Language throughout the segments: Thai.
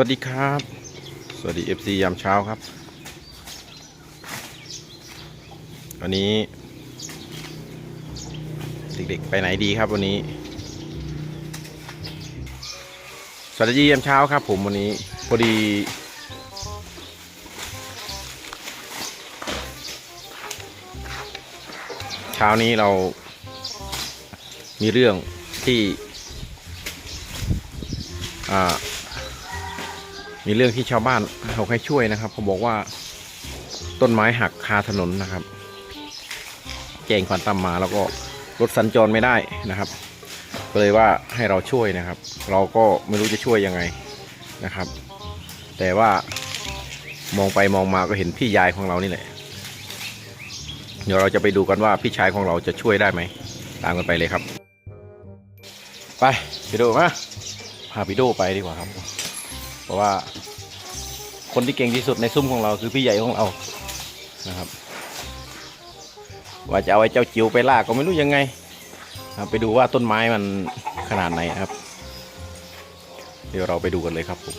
วัสดีครับ สวัสดี FC ยามเช้าครับ วันนี้ เด็กๆ ไปไหนดีครับวันนี้ สวัสดียามเช้าครับผมวันนี้พอดี เช้านี้เรามีเรื่องที่ อ่า มีเรื่องที่ชาวบ้านเขาให้ช่วยนะครับเขาบอกว่าต้นไม้หักคาถนนนะครับ แจ้งความตามมาแล้วก็รถสัญจรไม่ได้นะครับก็เลยว่าให้เราช่วยนะครับ เราก็ไม่รู้จะช่วยยังไงนะครับ แต่ว่ามองไปมองมาก็เห็นพี่ยายของเรานี่แหละเดี๋ยวเราจะไปดูกันว่าพี่ชายของเราจะช่วยได้ไหมตามกันไปเลยครับ ไปพี่โดมาพาพี่โดไปดีกว่าครับ เพราะว่า คนที่เก่งที่สุดในซุ้มของเราคือพี่ใหญ่ของเรานะครับ ว่าจะเอาไอ้เจ้าจิ๋วไปลากก็ไม่รู้ยังไงครับไปดูว่าต้นไม้มันขนาดไหนครับ เดี๋ยวเราไปดูกันเลยครับผม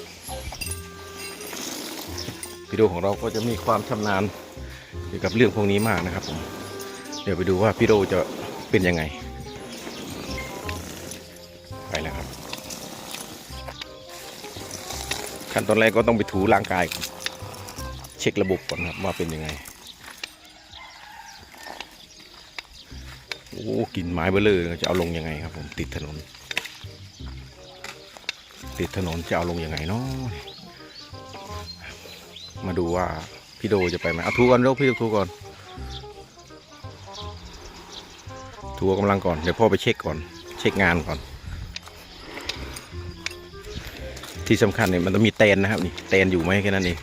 พี่โดของเราก็จะมีความชำนาญเกี่ยวกับเรื่องพวกนี้มากนะครับผมเดี๋ยวไปดูว่าพี่โดจะเป็นยังไง ขั้นตอนแรกก็ต้องไปถูร่างกายก่อนเช็คระบบก่อนครับว่าเป็นยังไง โอ้กินไม้เบลเลอร์จะเอาลงยังไงครับ ผมติดถนน ติดถนนจะเอาลงยังไงเนาะมาดูว่าพี่โดจะไปไหมเอาทูก่อนเร็วพี่ทูก่อนทูกำลังก่อนเดี๋ยวพ่อไปเช็คก่อน เช็คงานก่อน ที่สำคัญเนี่ยมันต้องมีเตนนะครับนี่เตนอยู่ไหมแค่นั้นเอง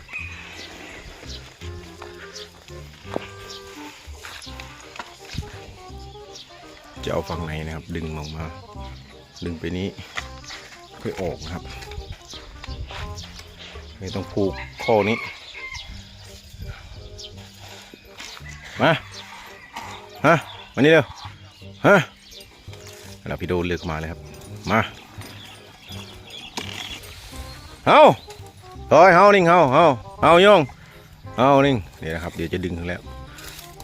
จะเอาฝั่งไหนนะครับ ดึงลงมา ดึงไปนี้ค่อยออกนะครับไม่ต้องผูกข้อนี้มาฮะมานี่เร็วฮะแล้วพี่โดเลือกมาเลยครับมา เฮาถอยเฮานิ่งเฮาเฮาเฮาย่องเฮานิ่งเดี๋ยวนะครับเดี๋ยวจะดึงแล้ว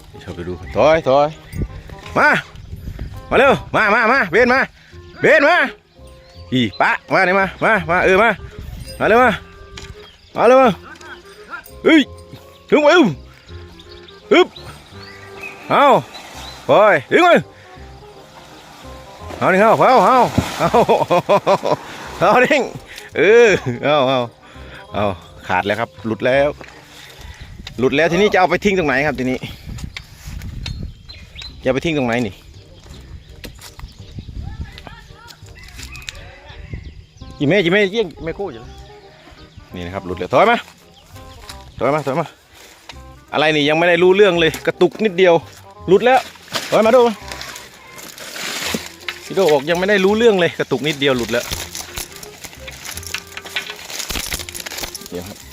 เดี๋ยวชอบไปดูถอยถอยมามาเร็วมามามาเบนมาเบนมาอีปะมาเนี่ยมามามาเออมามาเร็วมามาเร็วมาเฮ้ยถึงไปอึ้มอึ๊บเอาถอยถึงไปเอานิ่งเฮาเอาเอาเอาเอานิ่ง เออเอาเอาเอาขาดแล้วครับ หลุดแล้ว หลุดแล้วทีนี้จะเอาไปทิ้งตรงไหนครับทีนี้จะไปทิ้งตรงไหนนี่จีเม่จีเม่เยี่ยงเม่โค้อยู่นี่นะครับหลุดแล้วถอยมาถอยมาถอยมาอะไรนี่ยังไม่ได้รู้เรื่องเลยกระตุกนิดเดียวหลุดแล้วถอยมาดูพี่โดบอกยังไม่ได้รู้เรื่องเลยกระตุกนิดเดียวหลุดแล้ว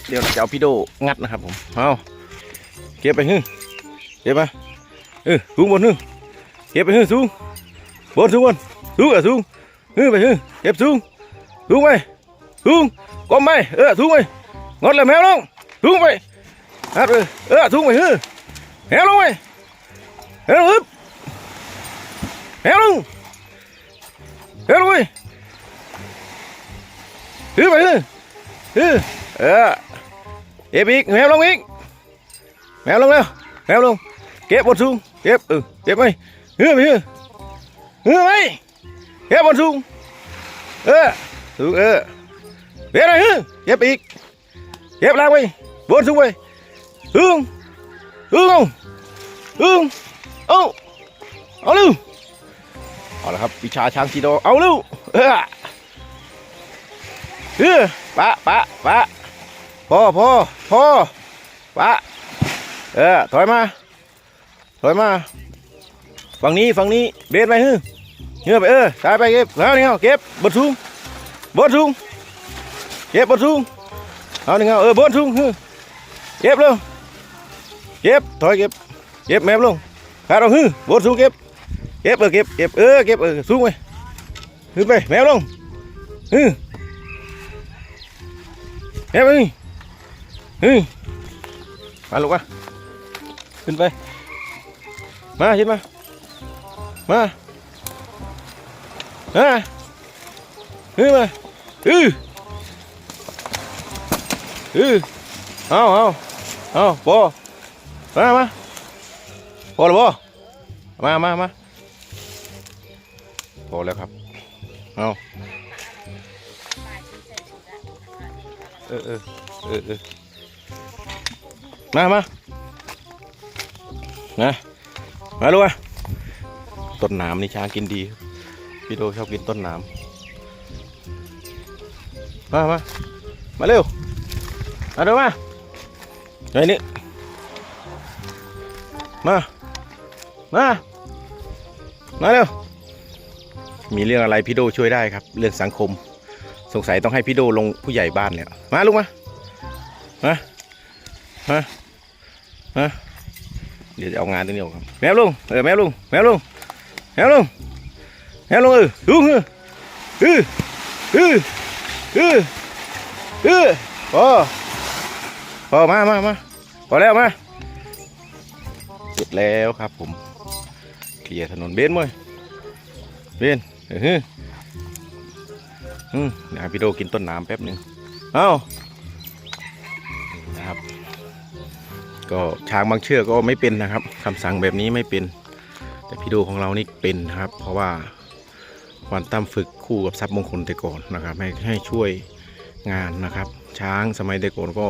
เดี๋ยวเจะเอาพี่โดงัดนะครับผมเอาเก็บไปฮึเก็บมาเออสูงบนฮึเก็บไปฮึสูงบนสูงบนสูงเออสูงฮึไปฮึเก็บสูงสูงไปสูงก้มไปเออสูงไปงดเลยแมวลงสูงไปฮัดเออเออสูงไปฮึแมวลงไปแมวลงอึบแมวลงแมวลงไปฮึไปฮึฮึเออ เก็บอีกแมวลงอีกแมวลงเร็วแมวลงเก็บบนสูงเก็บเออเก็บไปเฮือไปเฮือเฮือไปเก็บบนสูงเออสูงเออเก็บอะไรเฮือเก็บอีกเก็บล่างไปบนสูงไปฮึงฮึงเอาฮึงเอาเอาเร็วเอาละครับวิชาช้างสีโดเอาเร็วเออเออปะปะปะ พอพอพอปะเออถอยมา ถอยมา ฝั่งนี้ฝั่งนี้เบสไปฮึเงือไปเออสายไปเก็บแล้วนี่เอาเก็บบนสูงบนสูงเก็บบนสูงเอานี่เอาเออบนสูงฮึเก็บเร็วเก็บถอยเก็บเก็บแมบลงขาดเอาฮึบนสูงเก็บเก็บเออเก็บเก็บเออเก็บเออสูงไปฮึไปแมวลงฮึเฮ้ยมึง เฮ้ยมาลูกมาขึ้นไป มาขึ้นมา มามาเฮ้ยมาอืออือเอาเอาเอาปอมามาพอแล้วปอมามามาพอแล้วครับ เอาเออเออเออเออ มามานะมาลูกมาต้นหนามนี่ช้างกินดี พี่โดชอบกินต้นหนามมามามาเร็ว มาดูมาไอ้นี่มา มา มาเร็ว มีเรื่องอะไรพี่โดช่วยได้ครับ เรื่องสังคม สงสัยต้องให้พี่โดลงผู้ใหญ่บ้านแล้วมาลูกมา มา มา มาเดี๋ยวจะเอางานตรงนี้ออกครับแมวลุงเออแมวลุงแมวลุงแมวลุงแมวลุงเออลุงเออเออเออเออพอพอมามามาพอแล้วมาเสร็จแล้วครับผมเคลียร์ถนนเบนมั้ยเบนเออฮึอืมเดี๋ยวพี่โดกินต้นน้ำแป๊บหนึ่งเอ้า ก็ช้างบางเชือกก็ไม่เป็นนะครับคำสั่งแบบนี้ไม่เป็น แต่พี่โดของเรานี่เป็นนะครับ เพราะว่าวันตั้มฝึกคู่กับทรัพย์มงคลแต่ก่อนนะครับ ให้ให้ช่วยงานนะครับ ช้างสมัยแต่ก่อนก็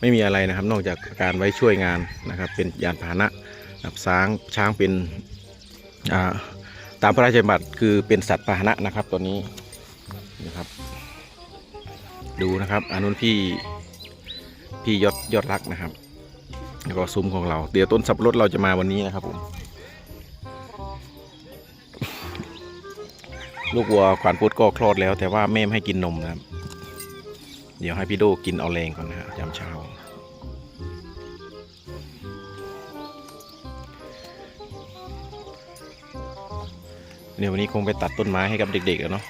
ไม่มีอะไรนะครับ นอกจากการไว้ช่วยงานนะครับ เป็นยานพาหนะนับช้างช้างเป็นตามพระราชบัญญัติคือเป็นสัตว์พาหนะนะครับตัวนี้นะครับ ดูนะครับอันนู้นพี่พี่ยอดยอดรักนะครับ แล้วก็ซุ้มของเรา เดี๋ยวต้นสับปะรดเราจะมาวันนี้นะครับผม ลูกวัวขวานพุทธก็คลอดแล้ว แต่ว่าแม่ไม่ให้กินนมนะครับ เดี๋ยวให้พี่โดกินเอาแรงก่อนนะฮะยามเช้า เดี๋ยววันนี้คงไปตัดต้นไม้ให้กับเด็กๆแล้วเนาะ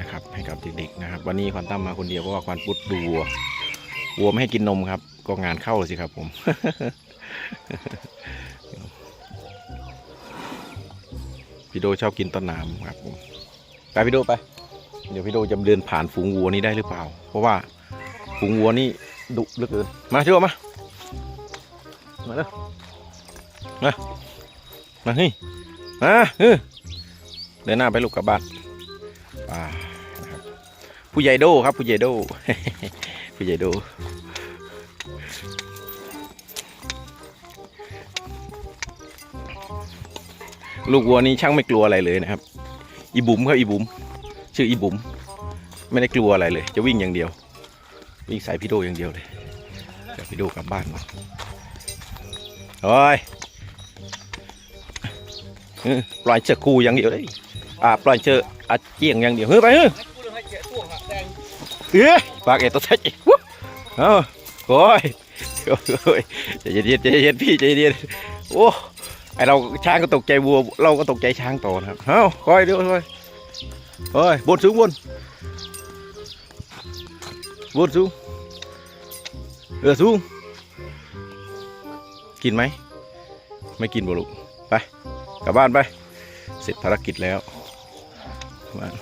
นะครับให้กับเด็กๆนะครับ วันนี้ควานตั้มมาคนเดียวเพราะว่าควานพุทธดูวัววัวไม่ให้กินนมครับ ก็งานเข้าสิครับผม พี่โดชอบกินต้นน้ำครับผมไปพี่โดไป เดี๋ยวพี่โดจะเดินผ่านฝูงวัวนี้ได้หรือเปล่า เพราะว่าฝูงวัวนี่ดุเหลือเกินมาช่วยมามาเร็วมามาเฮ้ยมาเฮ้ยเดินหน้าไปลูกกลับบ้านผู้ใหญ่โดครับผู้ใหญ่โดผู้ใหญ่โด ลูกวัวนี้ช่างไม่กลัวอะไรเลยนะครับ อีบุ๋มครับอีบุ๋มชื่ออีบุ๋มไม่ได้กลัวอะไรเลย จะวิ่งอย่างเดียว วิ่งใส่พี่โดอย่างเดียวเลยเดี๋ยวพี่โดกลับบ้านมาโอ้ยปล่อยเชือกกูอย่างเดียวเลยอ่าปล่อยเชือกอาเจียงอย่างเดียวเฮ้ยไปเฮ้ยเอ้ยปากเอ็ดตัวเซ็ตวู้เอาโอ้ยโอ้ยใจเย็นใจเย็นพี่ใจเย็นโอ้ ไอเราช้างก็ตกใจวัว เราก็ตกใจช้างต่อนะครับเอ้าคอยดูคอยเฮ้ยบนสูงบนบนสูงเออสูงกินไหม ไม่กินบ่ลูกไปกลับบ้านไป เสร็จภารกิจแล้วบ้าน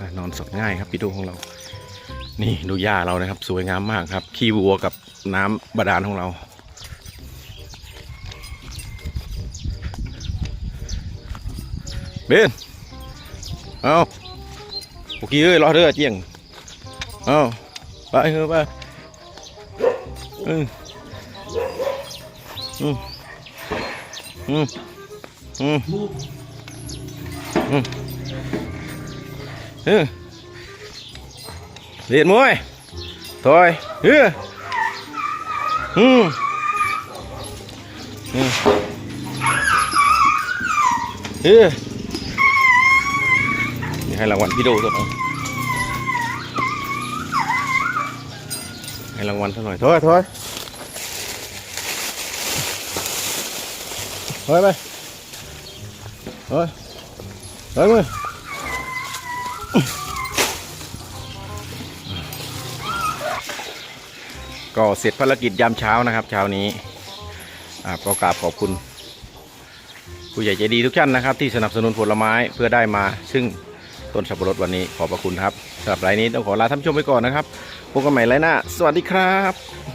อนอนสดง่ายครับพี่ดูของเรา นี่ดูหญ้าเรานะครับ สวยงามมากครับ ขี้วัวกับน้ำบาดาลของเรา เบนเอาโอเคเอ้ยรอเรือเจียงเอาไปเถอะไปอืมอืมอืมอืมอืมเออเรียนมวยถอยเอ ให้รางวัลพี่โดสักหน่อยให้รางวัลสักหน่อยถอยถอยถอยไปถอยถอยมือก็เสร็จภารกิจยามเช้านะครับ เช้านี้อ่าก็กราบขอบคุณ ผู้ใหญ่ใจดีทุกท่านนะครับ ที่สนับสนุนผลไม้เพื่อได้มาซึ่ง ต้นสับปะรดวันนี้ขอบพระคุณครับสำหรับรายนี้ต้องขอลาท่านผู้ชมไปก่อนนะครับพบกันใหม่ไรหน้า สวัสดีครับ